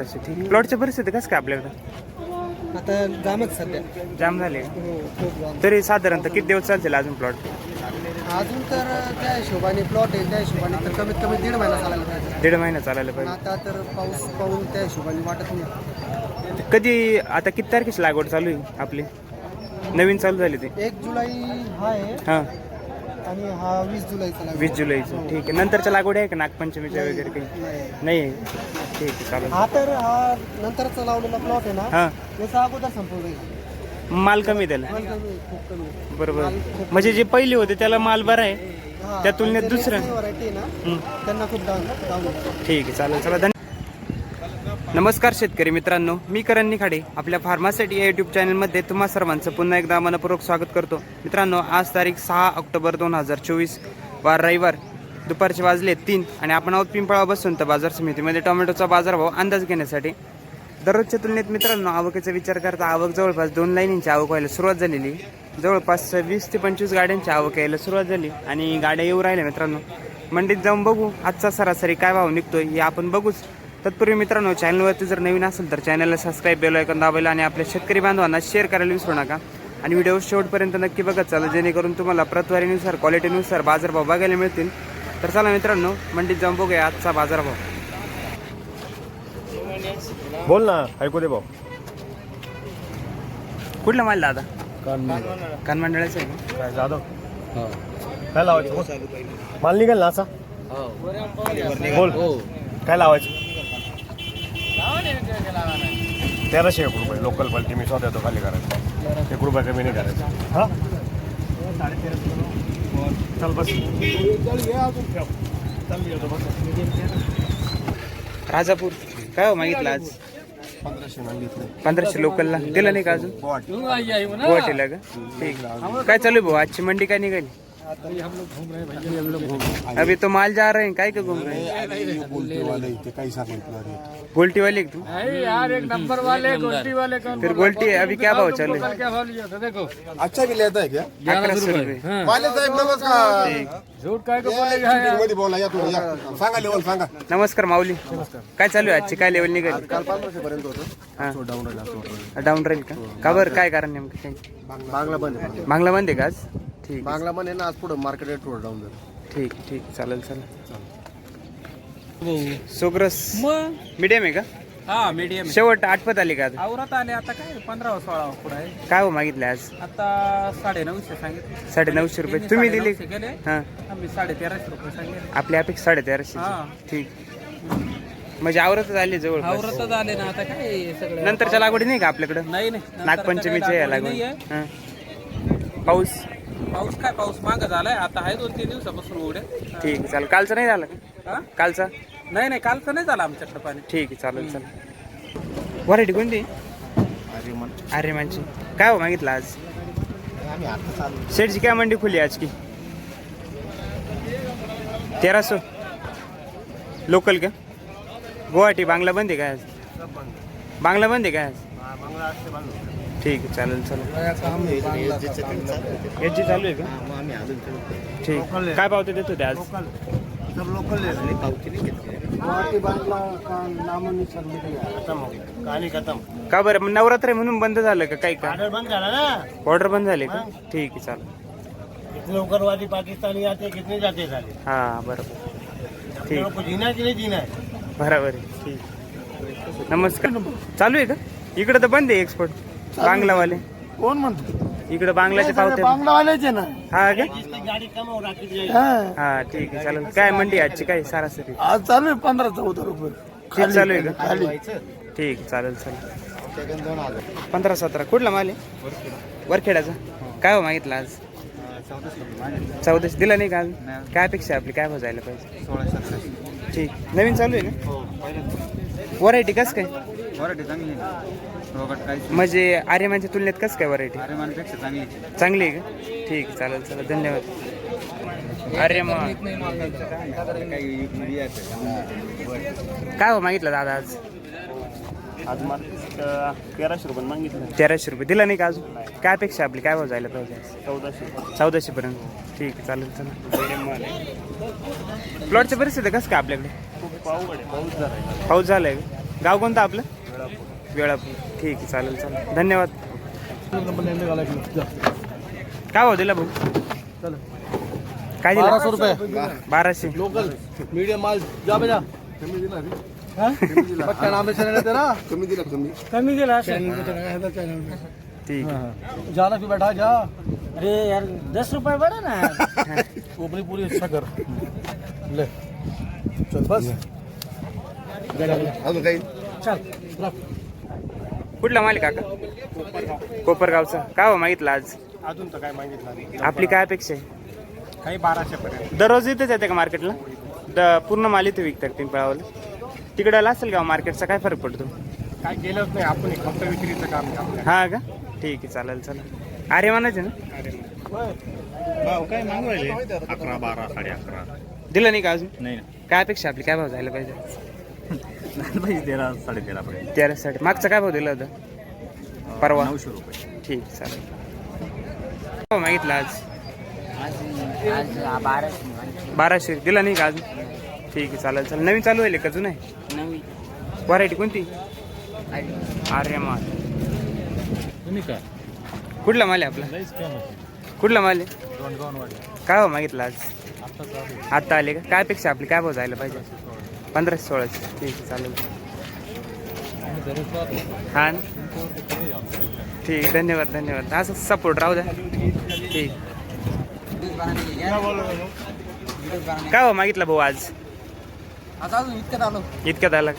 ठीक प्लॉटची परिस्थिती कसं काय आपल्याकडे? आता जामच सध्या. जाम झाले. हो खूप जाम. तरी साधारणतः किती दिवस चालतील अजून प्लॉट? अजून तर त्या हिशोबाने प्लॉट आहे त्या हिशोबाने तर कमीत कमी दीड महिना चालायला पाहिजे. दीड महिना चालायला पण पाहिजे. आता तर पाऊस पाहून त्या हिशोबाने वाटत नाही. कधी आता किती तारखेची लागवड चालू आहे आपली? नवीन चालू झाली ती. एक जुलै हा आहे. हां. आणि हा वीस जुलैचा. वीस जुलैचं ठीक आहे. नंतरच्या लागवड आहे का? नागपंचमीच्या वगैरे काही? नाही. आहे ठीक आहे चालेल. हा तर हा नंतरचा लावलेला प्लॉट आहे ना हां. याचा अगोदर जाईल. माल कमी त्याला माल कमी आहे, खूप कमी. आहे. बरोबर म्हणजे जे पहिले होते त्याला माल बरा आहे. हा, त्या तुलनेत आणि जे दुसरं? आहे ना हं. त्यांना खूप डाऊन डाऊन ठीक आहे चालेल. चला धन्य नमस्कार शेतकरी मित्रांनो मी करण निखाडे आपल्या फार्मासिटी या यूट्यूब चॅनलमध्ये तुम्हा सर्वांचं पुन्हा एकदा मनपूर्वक स्वागत करतो. मित्रांनो आज तारीख सहा ऑक्टोबर दोन हजार चोवीस वार रविवार. दुपारचे वाजले तीन आणि आपण आहोत पिंपळा बसून तर बाजार समितीमध्ये. टोमॅटोचा बाजारभाव अंदाज घेण्यासाठी. दररोजच्या तुलनेत मित्रांनो आवकेचा विचार करता आवक जवळपास दोन लाईनींची आवक व्हायला सुरुवात झालेली. जवळपास वीस ते पंचवीस गाड्यांची आवक यायला सुरुवात झाली आणि गाड्या येऊ राहिल्या मित्रांनो. मंडीत जाऊन बघू आजचा सरासरी काय भाव निघतोय हे आपण बघूच. तत्पूर्वी मित्रांनो चॅनलवरती जर नवीन असेल तर चॅनलला सबस्क्राईब बेल ऐकून दाबायला आणि आपल्या शेतकरी बांधवांना शेअर करायला विसरू नका. आणि व्हिडिओ शेवटपर्यंत नक्की बघत चला जेणेकरून तुम्हाला प्रतवारीनुसार क्वालिटीनुसार बाजारभाव बघायला मिळतील. तर चला मित्रांनो मंडीत जाऊन बघूया आजचा बाजारभाव. बोल ना ऐकू दे भाऊ. कुठला माल दादा? कानमंडळाचं आहे का? काय जाधव? काय लावायचं? बोल. माल निघेल ना असा? बोल. काय लावायचं? तेराशे एक रुपये लोकल पलटी मी स्वतः येतो खाली करायचं. एक रुपये कमी नाही करायचं. हा? चल बस. राजापूर. काय हो मागितलं आज? पंधराशे मागितले पंधराशे लोकलला दिलं नाही का अजून? गुवाहाटीला का? ठीक. काय चालू आहे भाऊ? आजची मंडी काय निघाली? अभी तो माल जा रहे हैं काय का घूम रहे हैं? गोल्टी वाले तू? यार एक नंबर वाले गोल्टी वाले कौन फिर गोल्टी है अभी क्या भाव चल? रहे हैं क्या भाव लिया था? देखो। अच्छा भी लेता है क्या? अकरा सौ रुपये माले साहेब नमस्कार। झूठ काय को बोलेगा यार? मध्ये बोला या तुम्ही या। सांगा लेवल सांगा। नमस्कार माऊली। काय चालू आहे आजची? काय लेवल निघाली? काल पंधराशे पर्यंत होतं. डाऊन राहिला डाऊन राहील. का? का बरं? काय कारण नेमकं काही? बांगला बंद बांगला बंद आहे का आज? ठीक बांगला बंद आहे ना आज पुढे मार्केट रेट थोडं डाऊन झालं ठीक ठीक. चालेल चालेल. सोग्रस मीडियम आहे का? हा मीडियम शेवट आठवत आली का आता? आवरात आले आता काय? पंधरा सोळा पुढे आहे. काय हो मागितले आज? आता साडे नऊशे सांगितले. साडे नऊशे रुपये तुम्ही दिले? साडेनऊशे गेले. हा. आम्ही साडे तेराशे रुपये सांगितले. आपली अपेक्षा साडे तेराशे हा. ठीक. म्हणजे आवरतच आली जवळ आवरतच आले ना आता काय सगळं? नंतरच्या लागवडी नाही का आपल्याकडं? नाही नाही. नंतर नागपंचमीच्या या आता काही लागवड. नाहीये. हा. पाऊस? पाऊस काय पाऊस माग झालाय? आता आहे दोन तीन दिवसापासून उघडे. ठीक आहे चालेल. कालचं नाही झालं का? हा? कालचा? नाही नाही कालचं नाही झालं आमच्याकडे पाणी. ठीक आहे चालेल चालेल. व्हरायटी कोणती? अरे मानची काय हो मागितलं आज? शेठची काय मंडी खुली आज की? तेराशे लोकल का? गुवाहाटी बांगला बंद आहे काय आज? बांगला बंद आहे काय आज? ठीक आहे चालेल चालेल. याची चालू आहे का? ठीक. काय पावते देत होते आज? बांधला का बरं? मग नवरात्र आहे म्हणून बंद झालं का? काही का? ऑर्डर बंद झाला ना? ऑर्डर बंद झाले का? ठीक आहे चालेल. उग्रवादी पाकिस्तानी आते हैं, कितने जाते हा बरोबर. ठीक. जीना कि नहीं जीना? बरोबर आहे ठीक. नमस्कार. चालू आहे का? इकडं तर बंद आहे एक्सपोर्ट बांगलावाले? कोण म्हणतो? इकडं बांगलाचे पावते. बांगलावाल्याचे ना. हा का? जिसकी गाड़ी कम हो. हा. हा ठीक आहे चालेल. काय मंडी आजची? काय सरासरी? आज चालू आहे पंधरा चौदा रुपये. ठीक चालू आहे का? खाली. ठीक आहे चालेल चालेल. पंधरा सतरा. कुठला माल आहे? वरखेडाचा. काय हो मागितलं आज? चौदाशे दिला नाही का आज? काय अपेक्षा आहे आपली? काय भाव जायला पाहिजे? ठीक. नवीन चालू आहे का? व्हरायटी कसं काय? म्हणजे आर्यमानच्या तुलनेत कसं काय व्हरायटी आरेमानपेक्षा चांगली चांगली आहे का? ठीक आहे चालेल चालेल. धन्यवाद. आर्यमान काय हो मागितलं दादा आज? आज मार्केट तेराशे रुपये मागितलं. तेराशे रुपये. दिला नाही का अजून? काय अपेक्षा आहे आपली? काय भाव जायला पाहिजे? चौदाशे चौदाशे पर्यंत. ठीक आहे चालेल चालेल प्लॉटची परिस्थिती कसं काय आपल्याकडे? खूप अवघड आहे. पाऊस झाला पाऊस झालाय का? गाव कोणतं आपलं? वेळापूर. ठीक आहे चालेल चालेल. धन्यवाद. काय भाव दिला भाऊ? काय दिला? बाराशे रुपये. बाराशे. लोकल मीडियम माल. जा बेटा दिला आंबे चले तेरा? कमी दिला कमी. कमी गेला ठीक. जाना भी बैठा जा. अरे यार दस रुपये बड़ा ना. अपनी पूरी अच्छा कर ले. चल बस. अजून काही? चल कुठला मालिक काका? कोपरगावचा. काय हो मागितलं आज? अजून तर काय मागितलं आपली काय अपेक्षा आहे? काही बाराशे पर्यंत. दररोज इथंच येते का मार्केटला? द पूर्ण माल इथे विकतात पिंपळावाला. तिकडं असेल का मार्केटचा? काय फरक पडतो? काय गेलंच नाही. आपण हे फक्त विक्रीचं काम आहे आपलं. हा का? ठीक आहे चालेल चालेल. अरे म्हणायचे ना? भाव काय मागू राहिले? अकरा बारा साडे अकरा. दिलं नाही का अजून? नाही काय अपेक्षा आपली? काय भाव जायला पाहिजे? ना पाहिजे तेरा साडे तेरा तेरासाठी मागचा काय भाव दिला होता? परवा. नऊशे रुपये. ठीक चालेल. हो मागितलं आज. आज बाराशे. बाराशे दिला नाही का अजून? ठीक आहे चालेल चालेल. नवीन चालू आहे का जुनं आहे? नवी व्हरायटी कोणती? अरे माल तुम्ही कुठला माल आहे आपला? लईच कम कुठला माल आहे? दोन दोन वाटे. काय भाव मागितलं आज? आत्ता आले का? काय अपेक्षा आपली? काय भाव जायला पाहिजे? पंधराशे सोळाशे ठीक आहे चालेल हा ठीक धन्यवाद धन्यवाद. असं सपोर्ट राहू द्या. ठीक. काय भाऊ मागितला भाऊ आज? अजून इतक्यात आलो इतक्यात आला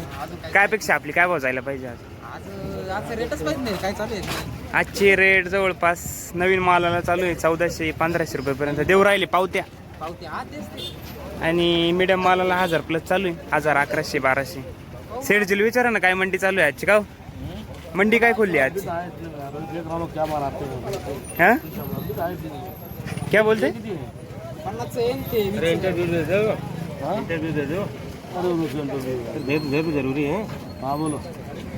काय पेक्षा आपली? काय भाव जायला पाहिजे आज? आज आजची रेट जवळपास नवीन मालाला चालू आहे चौदाशे पंधराशे रुपयेपर्यंत. देऊ राहिले पावत्या पावत्या. आणि मीडियम मालाला हजार प्लस चालू आहे. हजार अकराशे बाराशे. सेडजील विचारा ना काय मंडी चालू आहे आजची का हो? मंडी काय खोलली आज? क्या हा? क्या बोलते पन्नासचं येईन दे जरूरी है हाँ बोलो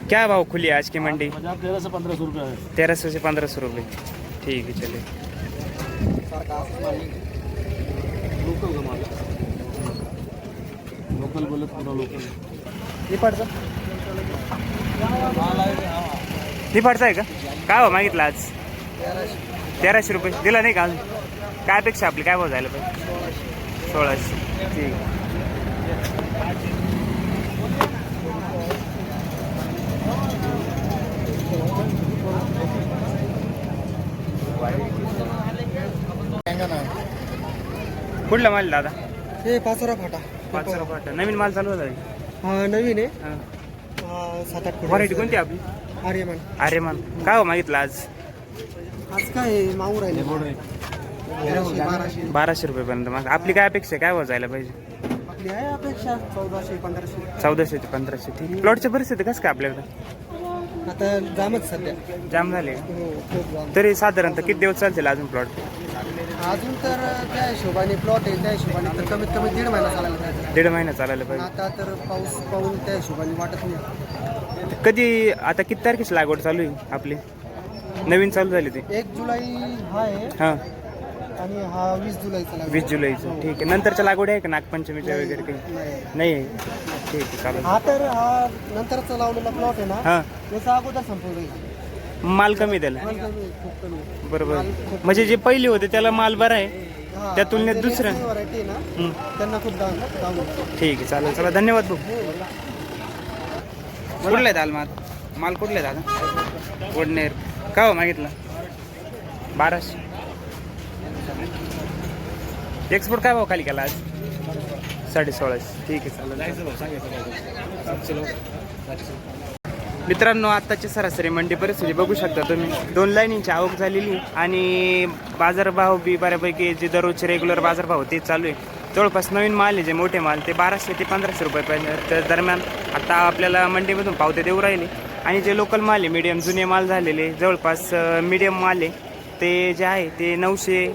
क्या भाव खुली है आज की मंडी? पंजाब तेरह से पंद्रह सौ रुपये. है तेरह सौ से पंद्रह सौ रुपये ठीक है चलिए लोकल का माल लोकल बोले पूरा लोकल. निफाडचा निफाडचा आहे का? काय भाव मागितला आज? तेराशे रुपये. दिला नाही का अजून? काय अपेक्षा आपली? काय भाव जायला पाहिजे? सोळाशे. ठीक. कुठला माल दादा? हे पाचोरा फाटा. पाच रुपये नवीन माल चालू झाला हा नवीन आहे. हा. हा, सात आठ व्हरायटी कोणती आपली? आर्यमान. अरे मन काय हो मागितलं आज? आज काय माऊ राहिले. बाराशे. बाराशे रुपयेपर्यंत मग. आपली काय अपेक्षा आहे? काय भाव जायला पाहिजे? आपली आहे अपेक्षा. चौदाशे पंधराशे. चौदाशे ते पंधराशे. ठीक प्लॉटची परिस्थिती कसं काय आपल्याकडे? आता जामच सध्या. जाम झाले? हो खूप जाम. तरी साधारणतः किती दिवस चालतील अजून प्लॉट? अजून तर त्या हिशोबाने प्लॉट आहे त्या हिशोबाने तर कमीत कमी दीड महिना चालायला पाहिजे. दीड महिना चालायला पण पाहिजे. आता तर पाऊस पाहून त्या हिशोबाने वाटत नाही. कधी आता किती तारखेची लागवड चालू आहे आपली? नवीन चालू झाली ती. एक जुलै हा आहे. हां. आणि हा वीस जुलैचा लागला. वीस जुलैचं. ठीक आहे. नंतरच्या लागवड आहे का? नागपंचमीच्या वगैरे काही? नाही. नाही आहे. ठीक आहे चालेल. हा तर हा नंतरचा लावलेला प्लॉट आहे ना हां. याचा अगोदर संपवलं. माल कमी द्याला माल कमी, खूप कमी. बरोबर. म्हणजे जे पहिले होते त्याला माल बरा आहे. हा, त्या तुलनेत दुसरं? रेडमी व्हरायटी आहे ना हं. त्यांना खूप दाम दाम आहे. ठीक आहे चालेल. चला धन्यवाद भाऊ. कुठला आहे दाल माल? माल कुठला आहे दादा? वडनेर. का हो मागितलं? बाराशे. एक्सपोर्ट काय भाव खाली केला आज? साडे सोळाशे ठीक आहे चालेल. मित्रांनो आत्ताची सरासरी मंडी परिस्थिती बघू शकता तुम्ही. दोन लाईनींची आवक झालेली आणि बाजारभाव बी बऱ्यापैकी जे दररोजचे रेग्युलर बाजारभाव ते चालू आहे. जवळपास नवीन माल आहे जे मोठे माल ते बाराशे ते पंधराशे रुपये तर दरम्यान आता आपल्याला मंडीमधून पावते देऊ राहिले. आणि जे लोकल माल आहे मीडियम जुने माल झालेले जवळपास मीडियम माल आहे ते जे आहे ते नऊशे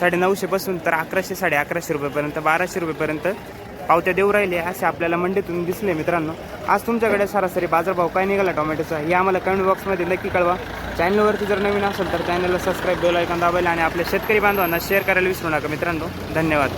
साडे नऊशेपासून तर अकराशे साडे अकराशे रुपयेपर्यंत बाराशे रुपयेपर्यंत पावत्या देऊ राहिले असे आपल्याला मंडीतून दिसले मित्रांनो. आज तुमच्याकडे सरासरी बाजारभाव काय निघाला टोमॅटोचा? हे आम्हाला कमेंट बॉक्समध्ये नक्की कळवा. चॅनलवरती जर नवीन असेल तर चॅनलला सबस्क्राईब बेल ऐकून दाबायला आणि आपल्या शेतकरी बांधवांना शेअर करायला विसरू नका मित्रांनो. धन्यवाद.